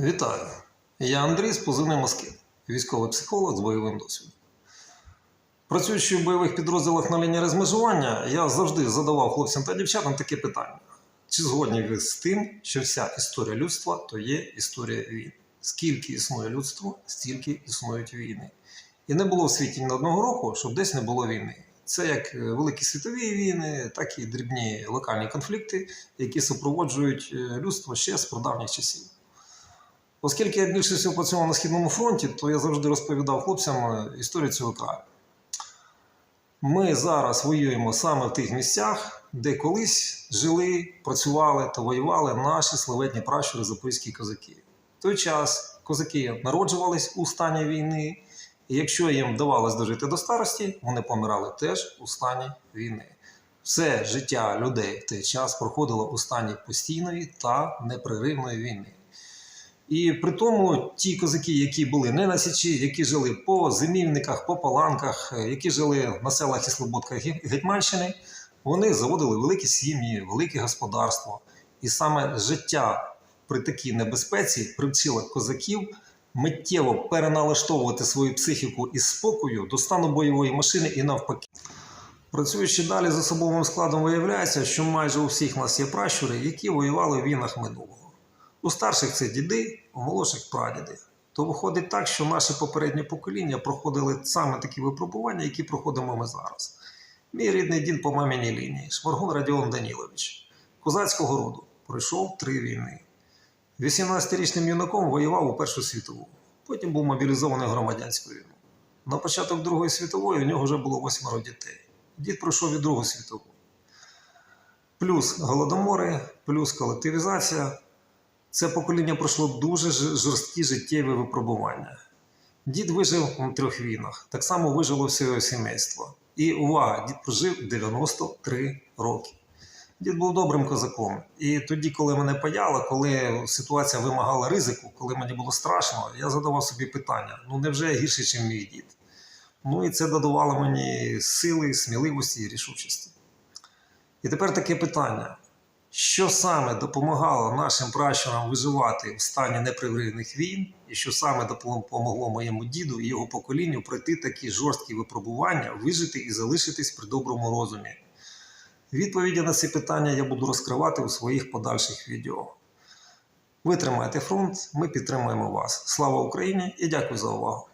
Вітаю! Я Андрій з позивним Москит, військовий психолог з бойовим досвідом. Працюючи в бойових підрозділах на лінії розмежування, я завжди задавав хлопцям та дівчатам таке питання: чи згодні ви з тим, що вся історія людства то є історія війн? Скільки існує людство, стільки існують війни. І не було в світі ні одного року, щоб десь не було війни. Це як е, великі світові війни, так і дрібні локальні конфлікти, які супроводжують е, людство ще з прадавніх часів. Оскільки я більше всього працював на Східному фронті, то я завжди розповідав хлопцям е, історію цього краю. Ми зараз воюємо саме в тих місцях, де колись жили, працювали та воювали наші славетні пращури запорізькі козаки. В той час козаки народжувались у стані війни, і якщо їм вдавалось дожити до старості, вони помирали теж у стані війни. Все життя людей в той час проходило у стані постійної та непреривної війни. І при тому ті козаки, які були не на січі, які жили по зимівниках, по паланках, е, які жили на селах і слободках Ге- Гетьманщини, вони заводили великі сім'ї, велике господарство. І саме життя при такій небезпеці привчило козаків миттєво переналаштовувати свою психіку із спокою до стану бойової машини і навпаки. Працюючи далі з особовим складом, виявляється, що майже у всіх нас є пращури, які воювали в війнах минулого. У старших це діди, у молодших прадіди. То виходить так, що наше попереднє покоління проходили саме такі випробування, які проходимо ми зараз. Мій рідний дід по маміній лінії, Шмаргун Радіон Данілович, козацького роду, пройшов три війни. 18-річним юнаком воював у Першу світову, потім був мобілізований в громадянську війну. На початок Другої світової у нього вже було восьмеро дітей. Дід пройшов і Другу світову. Плюс голодомори, плюс колективізація. Це покоління пройшло дуже жорсткі життєві випробування. Дід вижив у трьох війнах, так само вижило все його сімейство. І увага, дід прожив 93 роки. Дід був добрим козаком. І тоді, коли мене паяло, коли ситуація вимагала ризику, коли мені було страшно, я задавав собі питання: ну невже я гірший, ніж мій дід? Ну і це додавало мені сили, сміливості і рішучості. І тепер таке питання: що саме допомагало нашим пращурам виживати в стані неприврених війн, і що саме допомогло моєму діду і його поколінню пройти такі жорсткі випробування, вижити і залишитись при доброму розумі? Відповіді на ці питання я буду розкривати у своїх подальших відео. Ви тримайте фронт, ми підтримуємо вас. Слава Україні і дякую за увагу!